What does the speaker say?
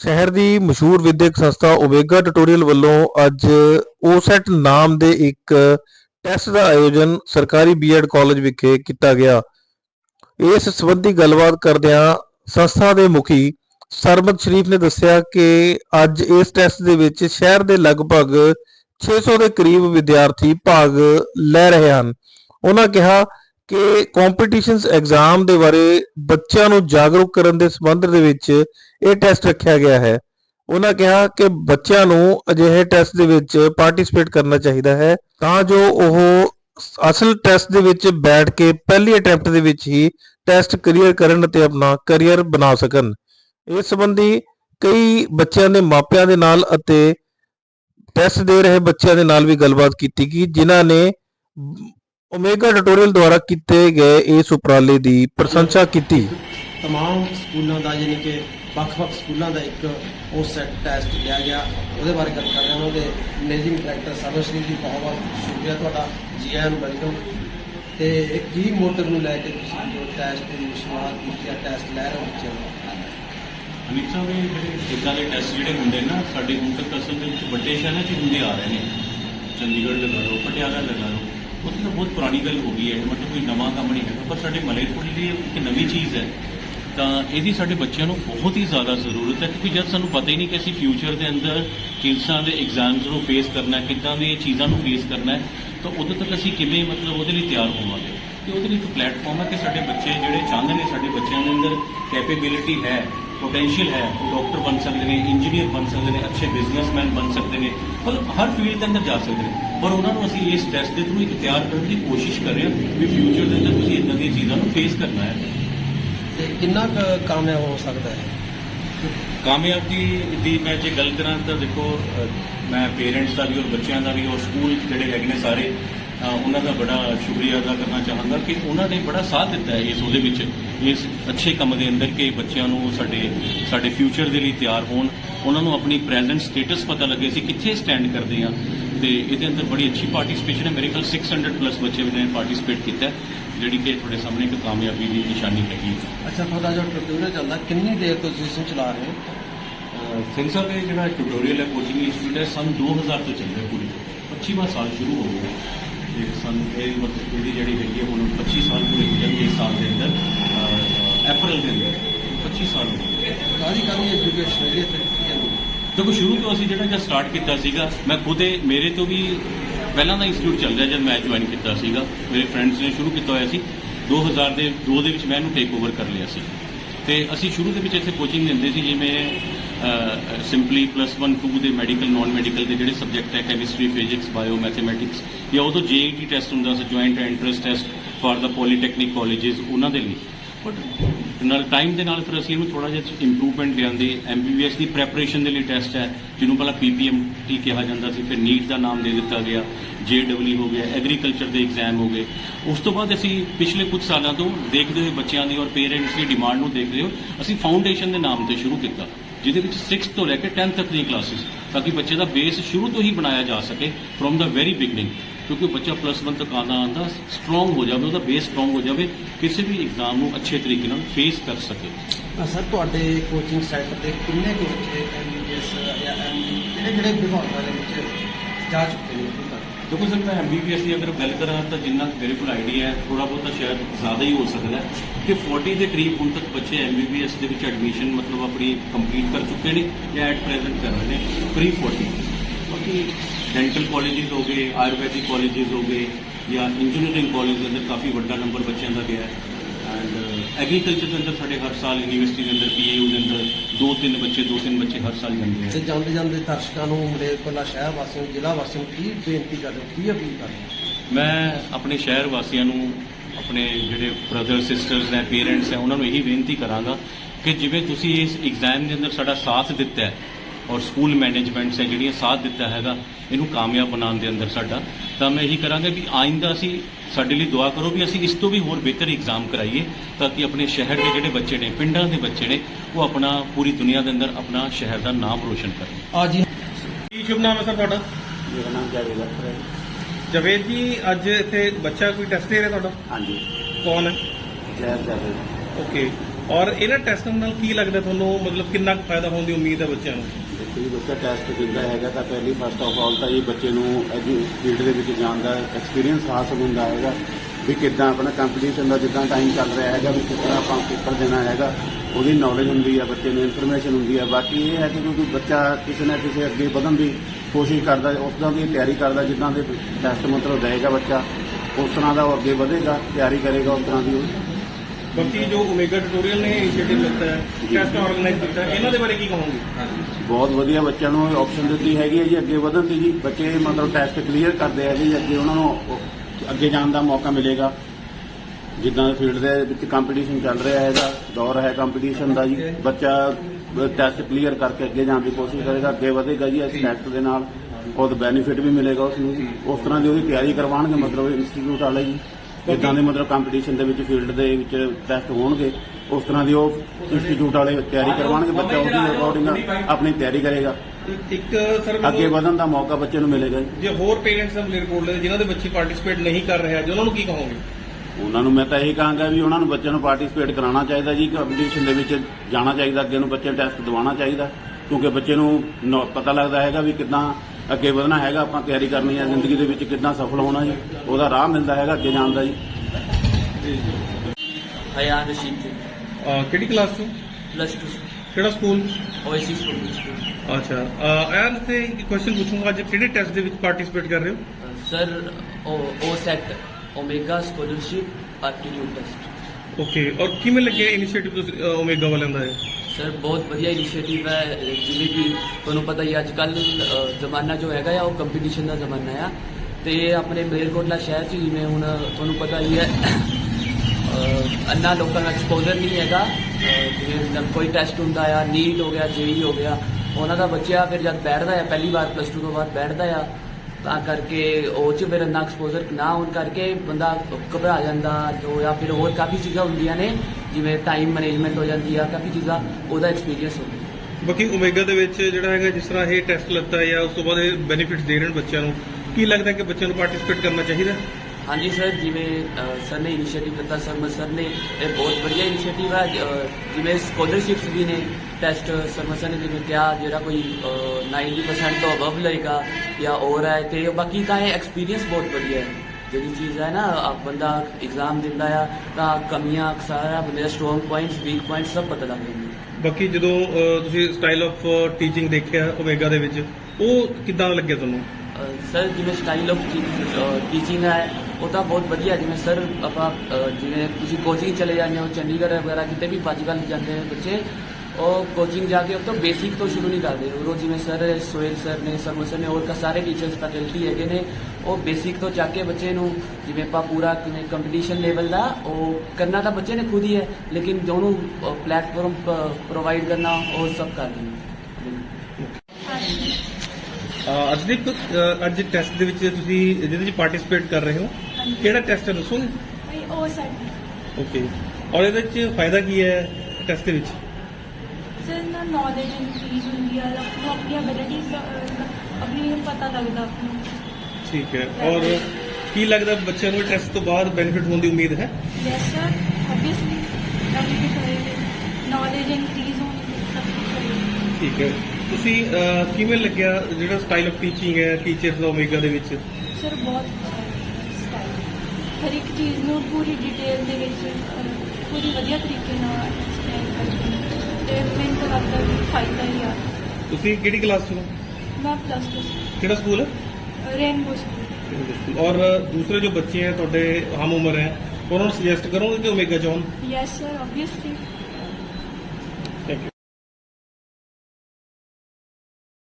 ਸ਼ਹਿਰ ਦੀ ਮਸ਼ਹੂਰ ਵਿਦਿਅਕ ਸੰਸਥਾ ਓਵੇਗਾ ਟਿਊਟੋਰੀਅਲ ਵੱਲੋਂ ਅੱਜ ਓਸੈਟ ਨਾਮ ਦੇ ਇੱਕ ਟੈਸਟ ਦਾ ਆਯੋਜਨ ਸਰਕਾਰੀ ਬੀਐਡ ਕਾਲਜ ਵਿਖੇ ਕੀਤਾ ਗਿਆ। ਇਸ ਸੰਬੰਧੀ ਗੱਲਬਾਤ ਕਰਦਿਆਂ ਸੰਸਥਾ ਦੇ ਮੁਖੀ ਸਰਮਦ ਸ਼ਰੀਫ ਨੇ ਦੱਸਿਆ ਕਿ ਅੱਜ ਇਸ ਟੈਸਟ ਦੇ ਵਿੱਚ ਸ਼ਹਿਰ ਦੇ ਲਗਭਗ 600 ਦੇ ਕਰੀਬ ਵਿਦਿਆਰਥੀ ਭਾਗ ਲੈ ਰਹੇ ਹਨ। ਉਹਨਾਂ ਕਿਹਾ ਕਿ ਕੰਪੀਟੀਸ਼ਨਸ ਐਗਜ਼ਾਮ ਦੇ ਬਾਰੇ ਬੱਚਿਆਂ ਨੂੰ ਜਾਗਰੂਕ ਕਰਨ ਦੇ ਸੰਬੰਧ ਦੇ ਵਿੱਚ ਇਹ ਟੈਸਟ ਰੱਖਿਆ ਗਿਆ ਹੈ। ਉਹਨਾਂ ਕਿਹਾ ਕਿ ਬੱਚਿਆਂ ਨੂੰ ਅਜਿਹੇ ਟੈਸਟ ਦੇ ਵਿੱਚ ਪਾਰਟਿਸਿਪੇਟ ਕਰਨਾ ਚਾਹੀਦਾ ਹੈ ਤਾਂ ਜੋ ਉਹ ਅਸਲ ਟੈਸਟ ਦੇ ਵਿੱਚ ਬੈਠ ਕੇ ਪਹਿਲੀ ਅਟੈਂਪਟ ਦੇ ਵਿੱਚ ਹੀ ਟੈਸਟ ਕਲੀਅਰ ਕਰਨ ਅਤੇ ਆਪਣਾ ਕੈਰੀਅਰ ਬਣਾ ਸਕਣ। ਇਸ ਸੰਬੰਧੀ ਕਈ ਬੱਚਿਆਂ ਦੇ ਮਾਪਿਆਂ ਦੇ ਨਾਲ ਅਤੇ ਟੈਸਟ ਦੇ ਰਹੇ ਬੱਚਿਆਂ ਦੇ ਨਾਲ ਵੀ ਗੱਲਬਾਤ ਕੀਤੀ ਗਈ, ਜਿਨ੍ਹਾਂ ਨੇ ਓਮੇਗਾ ਟਿਊਟੋਰੀਅਲ ਦੁਆਰਾ ਕੀਤੇ ਗਏ ਇਸ ਉਪਰਾਲੇ ਦੀ ਪ੍ਰਸ਼ੰਸਾ ਕੀਤੀ। ਤਮਾਮ ਸਕੂਲਾਂ ਦਾ ਯਾਨੀ ਕਿ ਵੱਖ-ਵੱਖ ਸਕੂਲਾਂ ਦਾ ਇੱਕ ਉਹ ਸੈਟ ਟੈਸਟ ਲਿਆ ਗਿਆ। ਉਹਦੇ ਬਾਰੇ ਗੱਲ ਕਰ ਰਹੇ ਹਾਂ ਉਹਦੇ ਮੈਨੇਜਿੰਗ ਡਾਇਰੈਕਟਰ ਸਰਵਸ਼੍ਰੀ ਜੀ ਬਹੁਤ ਬਹੁਤ ਸ਼ੁਕਰੀਆ ਤੁਹਾਡਾ ਜੀ ਆਇਆਂ ਨੂੰ ਵੈਲਕਮ ਤੇ ਇੱਕ ਕੀ ਮੋਟਿਵ ਨੂੰ ਲੈ ਕੇ ਤੁਸੀਂ ਜੋ ਟੈਸਟ ਦੀ ਸ਼ੁਰੂਆਤ ਕੀਤੀ ਹੈ ਟੈਸਟ ਲੈ ਰਹੇ ਹੋ ਬੱਚਿਆਂ ਨੂੰ? ਅਮਿਤ ਸਾਹਿਬ ਇਹ ਜਿਹੜੇ ਇੱਦਾਂ ਦੇ ਟੈਸਟ ਜਿਹੜੇ ਹੁੰਦੇ ਨਾ ਸਾਡੇ ਹੁਣ ਤੱਕ ਅਸਲ ਦੇ ਵਿੱਚ ਵੱਡੇ ਸ਼ਹਿਰਾਂ 'ਚ ਹੁੰਦੇ ਆ ਰਹੇ ਨੇ। ਚੰਡੀਗੜ੍ਹ ਲਗਾ ਲਓ ਪਟਿਆਲਾ ਲਗਾ ਲਓ ਉੱਥੇ ਤਾਂ ਬਹੁਤ ਪੁਰਾਣੀ ਗੱਲ ਹੋ ਗਈ ਹੈ, ਮਤਲਬ ਕੋਈ ਨਵਾਂ ਕੰਮ ਨਹੀਂ ਹੈਗਾ, ਪਰ ਸਾਡੇ ਮਲੇਰਕੋਟਲੇ ਲਈ ਇੱਕ ਨਵੀਂ ਚੀਜ਼ ਹੈ। ਤਾਂ ਇਹਦੀ ਸਾਡੇ ਬੱਚਿਆਂ ਨੂੰ ਬਹੁਤ ਹੀ ਜ਼ਿਆਦਾ ਜ਼ਰੂਰਤ ਹੈ, ਕਿਉਂਕਿ ਜਦ ਸਾਨੂੰ ਪਤਾ ਹੀ ਨਹੀਂ ਕਿ ਅਸੀਂ ਫਿਊਚਰ ਦੇ ਅੰਦਰ ਕਿਸ ਦੇ ਐਗਜ਼ਾਮਸ ਨੂੰ ਫੇਸ ਕਰਨਾ ਕਿੱਦਾਂ ਦੀ ਚੀਜ਼ਾਂ ਨੂੰ ਫੇਸ ਕਰਨਾ ਹੈ, ਤਾਂ ਉਦੋਂ ਤੱਕ ਅਸੀਂ ਕਿਵੇਂ ਮਤਲਬ ਉਹਦੇ ਲਈ ਤਿਆਰ ਹੋਵਾਂਗੇ? ਤੇ ਉਹਦੇ ਲਈ ਇੱਕ ਪਲੇਟਫਾਰਮ ਹੈ ਕਿ ਸਾਡੇ ਬੱਚੇ ਜਿਹੜੇ ਚਾਹੁੰਦੇ ਨੇ, ਸਾਡੇ ਬੱਚਿਆਂ ਦੇ ਅੰਦਰ ਕੈਪੇਬਿਲਿਟੀ ਹੈ ਪੋਟੈਂਸ਼ੀਅਲ ਹੈ, ਉਹ ਡਾਕਟਰ ਬਣ ਸਕਦੇ ਨੇ ਇੰਜੀਨੀਅਰ ਬਣ ਸਕਦੇ ਨੇ, ਅੱਛੇ ਬਿਜ਼ਨਸਮੈਨ ਬਣ ਸਕਦੇ ਨੇ, ਮਤਲਬ ਹਰ ਫੀਲਡ ਦੇ ਅੰਦਰ ਜਾ ਸਕਦੇ ਨੇ। ਪਰ ਉਹਨਾਂ ਨੂੰ ਅਸੀਂ ਇਸ ਟੈਸਟ ਦੇ ਥਰੂ ਇੱਕ ਤਿਆਰ ਕਰਨ ਦੀ ਕੋਸ਼ਿਸ਼ ਕਰ ਰਹੇ ਹਾਂ ਵੀ ਫਿਊਚਰ ਦੇ ਅੰਦਰ ਤੁਸੀਂ ਇਦਾਂ ਦੀਆਂ ਚੀਜ਼ਾਂ ਨੂੰ ਫੇਸ ਕਰਨਾ ਹੈ। ਤੇ ਕਿੰਨਾ ਕਾਮਯਾਬ ਹੋ ਸਕਦਾ ਹੈ? ਕਾਮਯਾਬੀ ਦੀ ਮੈਂ ਜੇ ਗੱਲ ਕਰਾਂ ਤਾਂ ਦੇਖੋ ਮੈਂ ਪੇਰੈਂਟਸ ਦਾ ਵੀ ਔਰ ਬੱਚਿਆਂ ਦਾ ਵੀ ਔਰ ਸਕੂਲ ਜਿਹੜੇ ਹੈਗੇ ਨੇ ਸਾਰੇ ਉਹਨਾਂ ਦਾ ਬੜਾ ਸ਼ੁਕਰੀਆ ਅਦਾ ਕਰਨਾ ਚਾਹਾਂਗਾ ਕਿ ਉਹਨਾਂ ਨੇ ਬੜਾ ਸਾਥ ਦਿੱਤਾ ਹੈ ਇਸ ਉਹਦੇ ਵਿੱਚ ਇਸ ਅੱਛੇ ਕੰਮ ਦੇ ਅੰਦਰ ਕਿ ਬੱਚਿਆਂ ਨੂੰ ਸਾਡੇ ਸਾਡੇ ਫਿਊਚਰ ਦੇ ਲਈ ਤਿਆਰ ਹੋਣ। ਉਹਨਾਂ ਨੂੰ ਆਪਣੀ ਪ੍ਰੈਜ਼ੈਂਟ ਸਟੇਟਸ ਪਤਾ ਲੱਗੇ ਸੀ ਕਿੱਥੇ ਸਟੈਂਡ ਕਰਦੇ ਆ ਤੇ ਇਹਦੇ ਅੰਦਰ ਬੜੀ ਅੱਛੀ ਪਾਰਟਿਸਿਪੇਸ਼ਨ ਹੈ। ਮੇਰੇ ਖਿਆਲ 600 ਪਲੱਸ ਬੱਚੇ ਨੇ ਪਾਰਟਿਸਿਪੇਟ ਕੀਤਾ ਜਿਹੜੀ ਕਿ ਤੁਹਾਡੇ ਸਾਹਮਣੇ ਇੱਕ ਕਾਮਯਾਬੀ ਦੀ ਨਿਸ਼ਾਨੀ ਹੈਗੀ ਹੈ। ਅੱਛਾ ਤੁਹਾਡਾ ਜੋ ਟਿਊਟੋਰੀਅਲ ਚੱਲਦਾ ਕਿੰਨੀ ਦੇਰ ਤੋਂ ਤੁਸੀਂ ਚਲਾ ਰਹੇ ਹੋ? ਸਾਹਿਬ ਇਹ ਜਿਹੜਾ ਟਿਊਟੋਰੀਅਲ ਹੈ ਕੋਚਿੰਗ ਇੰਸਟੀਚਿਊਟ ਹੈ ਸਨ 2000 ਤੋਂ ਚੱਲ ਰਿਹਾ ਪੂਰੀ। 25ਵਾਂ ਸਾਲ ਸ਼ੁਰੂ ਹੋ ਗਿਆ ਤੇ ਸਨ ਇਹ ਮਤਲਬ ਇਹਦੀ ਜਿਹੜੀ ਹੈਗੀ ਹੈ ਹੁਣ 25 ਸਾਲ ਪੂਰੇ ਹੋ ਜਾਣਗੇ ਇਸ ਸਾਲ ਦੇ ਅੰਦਰ। ਅਪ੍ਰੈਲ ਦੇ ਅੰਦਰ 25 ਸਾਲ ਹੋ ਗਏ। ਕਾਹਦੀ ਕਾਹਦੀ ਐਜੂਕੇਸ਼ਨ ਹੈ ਹੈ ਦੇਖੋ, ਸ਼ੁਰੂ ਤੋਂ ਅਸੀਂ ਜਿਹੜਾ ਜਦ ਸਟਾਰਟ ਕੀਤਾ ਸੀਗਾ, ਮੈਂ ਖੁਦੇ ਮੇਰੇ ਤੋਂ ਵੀ ਪਹਿਲਾਂ ਦਾ ਇੰਸਟੀਚਿਊਟ ਚੱਲ ਰਿਹਾ ਜਦ ਮੈਂ ਜੁਆਇਨ ਕੀਤਾ ਸੀਗਾ। ਮੇਰੇ ਫਰੈਂਡਸ ਨੇ ਸ਼ੁਰੂ ਕੀਤਾ ਹੋਇਆ ਸੀ। 2000 ਦੇ 2 ਦੇ ਵਿੱਚ ਮੈਂ ਇਹਨੂੰ ਟੇਕ ਓਵਰ ਕਰ ਲਿਆ ਸੀ। ਤੇ ਅਸੀਂ ਸ਼ੁਰੂ ਦੇ ਵਿੱਚ ਇੱਥੇ ਕੋਚਿੰਗ ਦਿੰਦੇ ਸੀ, ਜਿਵੇਂ ਸਿੰਪਲੀ ਪਲੱਸ 1 2 ਦੇ ਮੈਡੀਕਲ ਨਾਨ ਮੈਡੀਕਲ ਦੇ ਜਿਹੜੇ ਸਬਜੈਕਟ ਹੈ ਕੈਮਿਸਟਰੀ ਫਿਜ਼ਿਕਸ ਬਾਇਓ ਮੈਥਮੈਟਿਕਸ ਜਾਂ ਉਦੋਂ ਜੇਈਟੀ ਟੈਸਟ ਹੁੰਦਾ ਸੀ joint entrance test for the polytechnic colleges ਉਹਨਾਂ ਦੇ ਲਈ। ਬਟ ਨਾਲ ਟਾਈਮ ਦੇ ਨਾਲ ਫਿਰ ਅਸੀਂ ਇਹਨੂੰ ਥੋੜਾ ਜਿਹਾ ਇੰਪਰੂਵਮੈਂਟ ਲਿਆਂਦੇ ਐਮਬੀਬੀਐਸ ਦੀ ਪ੍ਰੈਪਰੇਸ਼ਨ ਦੇ ਲਈ ਟੈਸਟ ਹੈ, ਜਿਹਨੂੰ ਪਹਿਲਾਂ ਪੀਪੀਐਮਟੀ ਕਿਹਾ ਜਾਂਦਾ ਸੀ, ਫਿਰ ਨੀਟ ਦਾ ਨਾਮ ਦੇ ਦਿੱਤਾ ਗਿਆ ਜੇਡਬਲਯੂ ਹੋ ਗਿਆ ਐਗਰੀਕਲਚਰ ਦੇ ਐਗਜ਼ਾਮ ਹੋ ਗਏ। ਉਸ ਤੋਂ ਬਾਅਦ ਅਸੀਂ ਪਿਛਲੇ ਕੁਝ ਸਾਲਾਂ ਤੋਂ ਦੇਖਦੇ ਹੋਏ ਬੱਚਿਆਂ ਦੀ ਔਰ ਪੇਰੈਂਟਸ ਦੀ ਡਿਮਾਂਡ ਨੂੰ ਦੇਖਦੇ ਹੋਏ ਅਸੀਂ ਫਾਊਂਡੇਸ਼ਨ ਦੇ ਨਾਮ ਤੇ ਸ਼ੁਰੂ ਕੀਤਾ, ਜਿਹਦੇ ਵਿੱਚ 6th ਤੋਂ ਲੈ ਕੇ 10th ਤੱਕ ਦੀਆਂ ਕਲਾਸਿਸ ਤਾਂ ਕਿ ਬੱਚੇ ਦਾ ਬੇਸ ਸ਼ੁਰੂ ਤੋਂ ਹੀ ਬਣਾਇਆ ਜਾ ਸਕੇ ਫਰੋਮ ਦਾ ਵੈਰੀ ਬਿਗਨਿੰਗ ਕਿਉਂਕਿ ਬੱਚਾ ਪਲੱਸ 1 ਤੱਕ ਆਉਂਦਾ ਆਉਂਦਾ ਸਟਰੋਂਗ ਹੋ ਜਾਵੇ ਉਹਦਾ ਬੇਸ ਸਟਰੋਂਗ ਹੋ ਜਾਵੇ ਕਿਸੇ ਵੀ ਐਗਜ਼ਾਮ ਨੂੰ ਅੱਛੇ ਤਰੀਕੇ ਨਾਲ ਫੇਸ ਕਰ ਸਕੇ। ਸਰ ਤੁਹਾਡੇ ਕੋਚਿੰਗ ਸੈਂਟਰ ਤੇ ਕਿੰਨੇ ਕੁ ਬੱਚੇ ਐਮਬੀਬੀਐਸ ਜਾਂ ਐਮਡੀ ਕਿਹੜੇ ਕਿਹੜੇ ਵਿਭਾਗਾਂ ਦੇ ਵਿੱਚ ਜਾ ਚੁੱਕੇ ਨੇ? ਦੇਖੋ ਸਰ ਮੈਂ ਐਮਬੀਬੀਐਸ ਦੀ ਅਗਰ ਗੱਲ ਕਰਾਂ ਤਾਂ ਜਿੰਨਾ ਮੇਰੇ ਕੋਲ ਆਈਡੀਆ ਹੈ ਥੋੜਾ ਬਹੁਤਾ ਸ਼ਾਇਦ ਜ਼ਿਆਦਾ ਹੀ ਹੋ ਸਕਦਾ ਕਿ 40 ਦੇ ਕਰੀਬ ਹੁਣ ਤੱਕ ਬੱਚੇ ਐਮਬੀਬੀਐਸ ਦੇ ਵਿੱਚ ਐਡਮਿਸ਼ਨ ਮਤਲਬ ਆਪਣੀ ਕੰਪਲੀਟ ਕਰ ਚੁੱਕੇ ਨੇ ਜਾਂ ਐਟ ਪ੍ਰੈਜ਼ੈਂਟ ਕਰ ਰਹੇ ਨੇ ਪ੍ਰੀ 40 ਬਾਕੀ ਡੈਂਟਲ ਕਾਲਜਸ ਹੋ ਗਏ ਆਯੁਰਵੈਦਿਕ ਕਾਲਜਸ ਹੋ ਗਏ ਜਾਂ ਇੰਜੀਨੀਅਰਿੰਗ ਕਾਲਜ ਦੇ ਅੰਦਰ ਕਾਫੀ ਵੱਡਾ ਨੰਬਰ ਬੱਚਿਆਂ ਦਾ ਗਿਆ ਹੈ। ਐਂਡ ਐਗਰੀਕਲਚਰ ਦੇ ਅੰਦਰ ਸਾਡੇ ਹਰ ਸਾਲ ਯੂਨੀਵਰਸਿਟੀ ਦੇ ਅੰਦਰ ਪੀਏਯੂ ਦੇ ਅੰਦਰ ਦੋ ਤਿੰਨ ਬੱਚੇ ਦੋ ਤਿੰਨ ਬੱਚੇ ਹਰ ਸਾਲ ਜਾਂਦੇ ਹੈ ਤੇ ਜਾਂਦੇ ਜਾਂਦੇ ਦਰਸ਼ਕਾਂ ਨੂੰ ਮਲੇਰਕੋਟਲਾ ਸ਼ਹਿਰ ਵਾਸੀਆਂ ਨੂੰ ਜ਼ਿਲ੍ਹਾ ਵਾਸੀਆਂ ਨੂੰ ਕੀ ਬੇਨਤੀ ਕਰਦੇ ਕੀ ਅਪੀਲ ਕਰਦੇ ਮੈਂ ਆਪਣੇ ਸ਼ਹਿਰ ਵਾਸੀਆਂ ਨੂੰ ਆਪਣੇ ਜਿਹੜੇ ਬ੍ਰਦਰ ਸਿਸਟਰਸ ਨੇ ਪੇਰੈਂਟਸ ਹੈ ਉਹਨਾਂ ਨੂੰ ਇਹੀ ਬੇਨਤੀ ਕਰਾਂਗਾ ਕਿ ਜਿਵੇਂ ਤੁਸੀਂ ਇਸ ਐਗਜ਼ਾਮ ਦੇ ਅੰਦਰ ਸਾਡਾ ਸਾਥ ਦਿੱਤਾ ਹੈ ਔਰ ਸਕੂਲ ਮੈਨੇਜਮੈਂਟਸ ਹੈ ਜਿਹੜੀਆਂ ਸਾਥ ਦਿੱਤਾ ਹੈਗਾ ਇਹਨੂੰ ਕਾਮਯਾਬ ਬਣਾਉਣ ਦੇ ਅੰਦਰ ਸਾਡਾ। ਤਾਂ ਮੈਂ ਇਹੀ ਕਰਾਂਗਾ ਕਿ ਆਇੰਦਾ ਅਸੀਂ ਸਾਡੇ ਲਈ ਦੁਆ ਕਰੋ ਵੀ ਅਸੀਂ ਇਸ ਤੋਂ ਵੀ ਹੋਰ ਬਿਹਤਰ ਐਗਜ਼ਾਮ ਕਰਾਈਏ ਤਾਂ ਕਿ ਆਪਣੇ ਸ਼ਹਿਰ ਦੇ ਜਿਹੜੇ ਬੱਚੇ ਨੇ ਪਿੰਡਾਂ ਦੇ ਬੱਚੇ ਨੇ ਉਹ ਆਪਣਾ ਪੂਰੀ ਦੁਨੀਆ ਦੇ ਅੰਦਰ ਆਪਣਾ ਸ਼ਹਿਰ ਦਾ ਨਾਮ ਰੋਸ਼ਨ ਕਰਨ। ਆ ਜੀ ਕੀ ਸ਼ੁਭ ਨਾਮ ਹੈ ਸਰ ਤੁਹਾਡਾ? ਮੇਰਾ ਨਾਮ ਜਾਵੇਦ ਅਖਤਰ ਹੈ। ਜਵੇਦ ਜੀ ਅੱਜ ਇੱਥੇ ਬੱਚਾ ਕੋਈ ਟੈਸਟ ਦੇ ਰਿਹਾ ਤੁਹਾਡਾ? ਹਾਂਜੀ। ਕੌਣ ਹੈ? ਜੈਰ ਜਾਵੇਦ ਓਕੇ ਔਰ ਇਹਨਾਂ ਟੈਸਟਾਂ ਨਾਲ ਕੀ ਲੱਗਦਾ ਤੁਹਾਨੂੰ? ਮਤਲਬ ਕਿੰਨਾ ਕੁ ਫਾਇਦਾ ਹੋਣ ਦੀ ਉਮੀਦ ਹੈ ਬੱਚਿਆਂ ਨੂੰ? ਦੇਖੋ ਜੀ, ਬੱਚਾ ਟੈਸਟ ਦਿੰਦਾ ਹੈਗਾ ਤਾਂ ਪਹਿਲੀ ਫਸਟ ਆਫ ਆਲ ਤਾਂ ਇਹ ਬੱਚੇ ਨੂੰ ਫੀਲਡ ਦੇ ਵਿੱਚ ਜਾਣ ਦਾ ਐਕਸਪੀਰੀਅੰਸ ਹਾਸਲ ਹੁੰਦਾ ਹੈਗਾ ਵੀ ਕਿੱਦਾਂ ਆਪਣਾ ਕੰਪੀਟੀਸ਼ਨ ਦਾ ਜਿੱਦਾਂ ਟਾਈਮ ਚੱਲ ਰਿਹਾ ਹੈਗਾ ਵੀ ਕਿਸ ਤਰ੍ਹਾਂ ਆਪਾਂ ਪੇਪਰ ਦੇਣਾ ਹੈਗਾ, ਉਹਦੀ ਨੌਲੇਜ ਹੁੰਦੀ ਹੈ ਬੱਚੇ ਨੂੰ ਇਨਫੋਰਮੇਸ਼ਨ ਹੁੰਦੀ ਹੈ ਬਾਕੀ ਇਹ ਹੈ ਕਿ ਕੋਈ ਬੱਚਾ ਕਿਸੇ ਨਾ ਕਿਸੇ ਅੱਗੇ ਵਧਣ ਦੀ ਕੋਸ਼ਿਸ਼ ਕਰਦਾ ਉਸ ਤਰ੍ਹਾਂ ਦੀ ਤਿਆਰੀ ਕਰਦਾ, ਜਿੱਦਾਂ ਦੇ ਟੈਸਟ ਮਤਲਬ ਦੇਏਗਾ ਬੱਚਾ, ਉਸ ਤਰ੍ਹਾਂ ਦਾ ਉਹ ਅੱਗੇ ਵਧੇਗਾ, ਤਿਆਰੀ ਕਰੇਗਾ ਉਸ ਤਰ੍ਹਾਂ ਦੀ ਉਹ ਬਾਕੀ ਜੋ ਓਮੇਗਾ ਟਿਊਟੋਰੀਅਲ ਨੇ ਇਨੀਸ਼ੀਏਟਿਵ ਲਿੱਤਾ ਹੈ ਟੈਸਟ ਆਰਗੇਨਾਈਜ਼ ਕੀਤਾ ਹੈ, ਇਹਨਾਂ ਦੇ ਬਾਰੇ ਕੀ ਕਹੋਗੇ? ਬਹੁਤ ਵਧੀਆ ਬੱਚਿਆਂ ਨੂੰ ਆਪਸ਼ਨ ਦਿੱਤੀ ਹੈਗੀ ਹੈ ਜੀ ਅੱਗੇ ਵਧਣ ਦੀ ਜੀ। ਬੱਚੇ ਮਤਲਬ ਟੈਸਟ ਕਲੀਅਰ ਕਰਦੇ ਹੈਗੇ ਜੀ ਅੱਗੇ ਉਹਨਾਂ ਨੂੰ ਉਹ- ਅੱਗੇ ਜਾਣ ਦਾ ਮੌਕਾ ਮਿਲੇਗਾ। ਜਿੱਦਾਂ ਫੀਲਡ ਦੇ ਵਿੱਚ ਕੰਪੀਟੀਸ਼ਨ ਚੱਲ ਰਿਹਾ ਹੈਗਾ ਦੌਰ ਹੈ ਕੰਪੀਟੀਸ਼ਨ ਦਾ ਜੀ। ਬੱਚਾ ਟੈਸਟ ਕਲੀਅਰ ਕਰਕੇ ਅੱਗੇ ਜਾਣ ਦੀ ਕੋਸ਼ਿਸ਼ ਕਰੇਗਾ ਅੱਗੇ ਵਧੇਗਾ ਜੀ ਇਸ ਟੈਸਟ ਦੇ ਨਾਲ। ਬਹੁਤ ਬੈਨੀਫਿਟ ਵੀ ਮਿਲੇਗਾ ਉਸ ਨੂੰ। ਉਸ ਤਰ੍ਹਾਂ ਦੀ ਉਹਦੀ ਤਿਆਰੀ ਕਰਵਾਉਣਗੇ ਮਤਲਬ ਇੰਸਟੀਚਿਊਟ ਵਾਲੇ ਜੀ। ਜਿੱਦਾਂ ਦੇ ਮਤਲਬ ਕੰਪੀਟੀਸ਼ਨ ਦੇ ਵਿੱਚ ਫੀਲਡ ਦੇ ਵਿੱਚ ਟੈਸਟ ਹੋਣਗੇ ਉਸ ਤਰ੍ਹਾਂ ਦੀ ਉਹ ਇੰਸਟੀਚਿਊਟ ਵਾਲੇ ਤਿਆਰੀ ਕਰਵਾਉਣਗੇ ਬੱਚਾ ਉਹਦੀ ਅਕੋਰਡਿੰਗ ਆਪਣੀ ਤਿਆਰੀ ਕਰੇਗਾ। ਇੱਕ ਸਰ ਅੱਗੇ ਵਧਣ ਦਾ ਮੌਕਾ ਬੱਚੇ ਨੂੰ ਮਿਲੇਗਾ ਜੀ। ਹੋਰ ਪੇਰੈਂਟਸ ਆ ਮਲੇਰਕੋਟਲੇ ਦੇ ਜਿਨ੍ਹਾਂ ਦੇ ਬੱਚੇ ਪਾਰਟਿਸਿਪੇਟ ਨਹੀਂ ਕਰ ਰਹੇ ਅੱਜ ਉਹਨਾਂ ਨੂੰ ਕੀ ਕਹੋਗੇ? ਉਹਨਾਂ ਨੂੰ ਮੈਂ ਤਾਂ ਇਹੀ ਕਹਾਂਗਾ ਵੀ ਉਹਨਾਂ ਨੂੰ ਬੱਚਿਆਂ ਨੂੰ ਪਾਰਟਿਸਿਪੇਟ ਕਰਾਉਣਾ ਚਾਹੀਦਾ ਜੀ ਕੰਪੀਟੀਸ਼ਨ ਦੇ ਵਿੱਚ ਜਾਣਾ ਚਾਹੀਦਾ ਅੱਗੇ ਨੂੰ ਬੱਚੇ ਟੈਸਟ ਦਿਵਾਉਣਾ ਚਾਹੀਦਾ ਕਿਉਂਕਿ ਬੱਚੇ ਨੌ- ਪਤਾ ਲੱਗਦਾ ਹੈਗਾ ਵੀ ਕਿੱਦਾਂ ਅੱਗੇ ਵਧਣਾ ਹੈਗਾ ਆਪਾਂ ਤਿਆਰੀ ਕਰਨੀ ਹੈ ਜ਼ਿੰਦਗੀ ਦੇ ਵਿੱਚ ਕਿੱਦਾਂ ਸਫਲ ਹੋਣਾ ਜੀ ਉਹਦਾ ਰਾਹ ਮਿਲਦਾ ਹੈਗਾ ਅੱਗੇ ਜਾਣ ਦਾ ਜੀ। ਹਯਾਨ ਰਸ਼ੀਦ ਜੀ ਅਹ ਕਿਹੜੀ ਕਲਾਸ ਤੋਂ? ਪਲੱਸ 2 ਕਿਹੜਾ ਸਕੂਲ? ਓਐਸਿਸ ਸਕੂਲ ਅੱਛਾ ਐਨ ਤੇ ਇੱਕ ਕੁਐਸਚਨ ਪੁੱਛੂੰਗਾ ਅੱਜ ਕਿਹੜੇ ਟੈਸਟ ਦੇ ਵਿੱਚ ਪਾਰਟਿਸਿਪੇਟ ਕਰ ਰਹੇ ਹੋ? ਸਰ ਉਹ SAT Omega scholarship aptitude test okay ਔਰ ਕਿਵੇਂ ਲੱਗਿਆ ਇਨੀਸ਼ੀਏਟਿਵ ਓਮੇਗਾ ਵਾਲਿਆਂ ਦਾ ਇਹ? ਸਰ, ਬਹੁਤ ਵਧੀਆ ਇਨੀਸ਼ੀਏਟਿਵ ਹੈ। ਜਿਵੇਂ ਕਿ ਤੁਹਾਨੂੰ ਪਤਾ ਹੀ ਅੱਜ ਕੱਲ ਜ਼ਮਾਨਾ ਜੋ ਹੈਗਾ ਆ, ਉਹ ਕੰਪੀਟੀਸ਼ਨ ਦਾ ਜ਼ਮਾਨਾ ਆ। ਤੇ ਆਪਣੇ ਮਲੇਰਕੋਟਲਾ ਸ਼ਹਿਰ 'ਚ ਜਿਵੇਂ ਹੁਣ ਤੁਹਾਨੂੰ ਪਤਾ ਹੀ ਹੈ ਅੰਨਾ ਲੋਕਾਂ ਦਾ ਐਕਸਪੋਜ਼ਰ ਨਹੀਂ ਹੈਗਾ। ਜਿਵੇਂ ਜਦ ਕੋਈ ਟੈਸਟ ਹੁੰਦਾ ਆ ਨੀਟ ਹੋ ਗਿਆ ਜੇਈ ਹੋ ਗਿਆ, ਉਹਨਾਂ ਦਾ ਬੱਚਾ ਫਿਰ ਜਦ ਬੈਠਦਾ ਆ, ਪਹਿਲੀ ਵਾਰ ਪਲੱਸ 2 ਤੋਂ ਬਾਅਦ ਬੈਠਦਾ ਆ ਤਾਂ ਕਰਕੇ ਉਹ ਚ ਫਿਰ ਇੰਨਾ ਐਕਸਪੋਜ਼ਰ ਨਾ ਹੋਣ ਕਰਕੇ ਬੰਦਾ ਘਬਰਾ ਜਾਂਦਾ ਜੋ ਜਾਂ ਫਿਰ ਹੋਰ ਕਾਫੀ ਚੀਜ਼ਾਂ ਹੁੰਦੀਆਂ ਨੇ ਜਿਵੇਂ ਟਾਈਮ ਮੈਨੇਜਮੈਂਟ ਹੋ ਜਾਂਦੀ ਆ ਕਾਫੀ ਚੀਜ਼ਾਂ ਉਹਦਾ ਐਕਸਪੀਰੀਅੰਸ ਹੋ ਬਾਕੀ ਓਮੇਗਾ ਦੇ ਵਿੱਚ ਜਿਹੜਾ ਹੈਗਾ ਜਿਸ ਤਰ੍ਹਾਂ ਇਹ ਟੈਸਟ ਲੱਤਾ ਹੈ ਜਾਂ ਉਸ ਤੋਂ ਬਾਅਦ ਇਹ ਬੈਨੀਫਿਟਸ ਦੇ ਰਹੇ ਨੇ ਬੱਚਿਆਂ ਨੂੰ ਕੀ ਲੱਗਦਾ ਕਿ ਬੱਚਿਆਂ ਨੂੰ ਪਾਰਟਿਸਿਪੇਟ ਕਰਨਾ ਚਾਹੀਦਾ? ਹਾਂਜੀ ਸਰ ਜਿਵੇਂ ਸਰ ਨੇ ਇਨੀਸ਼ੀਏਟਿਵ ਲਿੱਤਾ ਸਰਮਾ ਸਰ ਨੇ ਇਹ ਬਹੁਤ ਵਧੀਆ ਇਨੀਸ਼ੀਏਟਿਵ ਹੈ ਜਿਵੇਂ ਸਕਾਲਰਸ਼ਿਪਸ ਵੀ ਨੇ ਟੈਸਟ ਸਰਮਾ ਸਰ ਨੇ ਜਿਵੇਂ ਕਿਹਾ ਜਿਹੜਾ ਕੋਈ ਅ, 90% ਤੋਂ ਅਬਵ ਲਏਗਾ ਜਾਂ ਹੋਰ ਹੈ ਤੇ ਬਾਕੀ ਤਾਂ ਇਹ ਐਕਸਪੀਰੀਅੰਸ ਬਹੁਤ ਵਧੀਆ ਹੈ। ਜਿਹੜੀ ਚੀਜ਼ ਹੈ ਨਾ ਆਪ ਬੰਦਾ ਐਗਜ਼ਾਮ ਦਿੰਦਾ ਆ ਤਾਂ ਕਮੀਆਂ ਸਾਰਾ ਬੰਦੇ ਦਾ ਸਟਰੋਂਗ ਪੁਆਇੰਟਸ ਵੀਕ ਪੁਆਇੰਟਸ ਸਭ ਪਤਾ ਲੱਗ ਜਾਂਦੇ ਬਾਕੀ ਜਦੋਂ ਅਹ, ਤੁਸੀਂ ਸਟਾਈਲ ਆਫ ਟੀਚਿੰਗ ਦੇਖਿਆ ਓਮੇਗਾ ਦੇ ਵਿੱਚ ਉਹ ਕਿੱਦਾਂ ਲੱਗਿਆ ਤੁਹਾਨੂੰ? ਸਰ ਜਿਵੇਂ ਸਟਾਈਲ ਆਫ ਟੀਚਿੰਗ ਹੈ ਉਹ ਤਾਂ ਬਹੁਤ ਵਧੀਆ ਜਿਵੇਂ ਸਰ ਆਪਾਂ ਜਿਵੇਂ ਤੁਸੀਂ ਕੋਚਿੰਗ ਚਲੇ ਜਾਂਦੇ ਹੋ ਚੰਡੀਗੜ੍ਹ ਵਗੈਰਾ ਕਿਤੇ ਵੀ ਅੱਜ ਕੱਲ੍ਹ ਜਾਂਦੇ ਨੇ ਬੱਚੇ ਉਹ ਕੋਚਿੰਗ ਜਾ ਕੇ ਉਹ ਤੋਂ ਬੇਸਿਕ ਤੋਂ ਸ਼ੁਰੂ ਨਹੀਂ ਕਰਦੇ। ਉਹ ਜਿਵੇਂ ਸਰ ਸੋਇਲ ਸਰ ਨੇ ਸਰਮੋ ਸਰ ਨੇ ਹੋਰ ਕਾ ਸਾਰੇ ਟੀਚਰਸ ਫੈਕਲਟੀ ਹੈਗੇ ਨੇ। ਉਹ ਬੇਸਿਕ ਤੋਂ ਚੱਕ ਕੇ ਬੱਚੇ ਨੂੰ ਜਿਵੇਂ ਆਪਾਂ ਪੂਰਾ ਕਿਵੇਂ ਕੰਪੀਟੀਸ਼ਨ ਲੈਵਲ ਦਾ ਉਹ ਕਰਨਾ ਤਾਂ ਬੱਚੇ ਨੇ ਖੁਦ ਹੀ ਹੈ ਲੇਕਿਨ ਜੋ ਪਲੇਟਫਾਰਮ ਪ੍ਰੋਵਾਈਡ ਕਰਨਾ ਉਹ ਸਭ ਕਰਦੇ ਨੇ। ਅਹ, ਅੱਜ ਦੇ ਅੱਜ ਟੈਸਟ ਦੇ ਵਿੱਚ ਤੁਸੀਂ ਜਿਹਦੇ ਵਿੱਚ ਪਾਰਟਿਸਿਪੇਟ ਕਰ ਰਹੇ ਹੋ ਕਿਹੜਾ ਟੈਸਟ ਹੈ ਦੱਸੋਗੇ? ਉਹ ਸੈਟ ਓਕੇ ਔਰ ਇਹਦੇ ਵਿੱਚ ਫਾਇਦਾ ਕੀ ਹੈ ਟੈਸਟ ਦੇ ਵਿੱਚ? ਨਾ ਨੌਲੇਜ ਇਨਕਰੀਜ਼ ਹੁੰਦੀ ਆ ਆਪਾਂ ਨੂੰ ਆਪਣੀ ਐਬਿਲਿਟੀਜ਼ ਆਪਣੀ ਨੂੰ ਪਤਾ ਲੱਗਦਾ ਆਪਾਂ ਨੂੰ। ਠੀਕ ਹੈ। ਔਰ ਕੀ ਲੱਗਦਾ ਬੱਚਿਆਂ ਨੂੰ ਟੈਸਟ ਤੋਂ ਬਾਅਦ ਬੈਨੀਫਿਟ ਹੋਣ ਦੀ ਉਮੀਦ ਹੈ? ਯੈਸ ਸਰ ਆਬਵੀਅਸਲੀ ਬੈਨੀਫਿਟ ਹੋਏਗਾ। ਨੌਲੇਜ ਇਨਕਰੀਜ਼ ਹੋਣੀ ਸਭ ਕੁਝ ਹੋਏਗਾ। ਠੀਕ ਹੈ। ਤੁਸੀਂ ਅਹ, ਕਿਵੇਂ ਲੱਗਿਆ ਜਿਹੜਾ ਸਟਾਈਲ ਆਫ ਟੀਚਿੰਗ ਹੈ ਟੀਚਰਸ ਦਾ ਓਮੇਗਾ ਦੇ ਵਿੱਚ? ਸਰ ਬਹੁਤ ਸਟਾਈਲ ਹਰ ਇੱਕ ਚੀਜ਼ ਨੂੰ ਪੂਰੀ ਡਿਟੇਲ ਦੇ ਵਿੱਚ ਅਹ, ਪੂਰੀ ਵਧੀਆ ਤਰੀਕੇ ਨਾਲ ਤੇ ਮੈਨੂੰ ਤਾਂ ਲੱਗਦਾ ਵੀ ਫਾਇਦਾ ਹੀ ਆ। ਤੁਸੀਂ ਕਿਹੜੀ ਕਲਾਸ ਤੋਂ ਹੋ? ਮੈਂ ਪਲੱਸ ਟੂ ਕਿਹੜਾ ਸਕੂਲ ਹੈ ਰੇਨਬੋ ਸਕੂਲ ਔਰ ਦੂਸਰੇ ਜੋ ਬੱਚੇ हैं ਤੁਹਾਡੇ ਹਮ ਉਮਰ ਹੈ ਉਹਨਾਂ ਨੂੰ ਸੁਜੈਸਟ ਕਰੋਗੇ ਕਿ Omega join yes sir obviously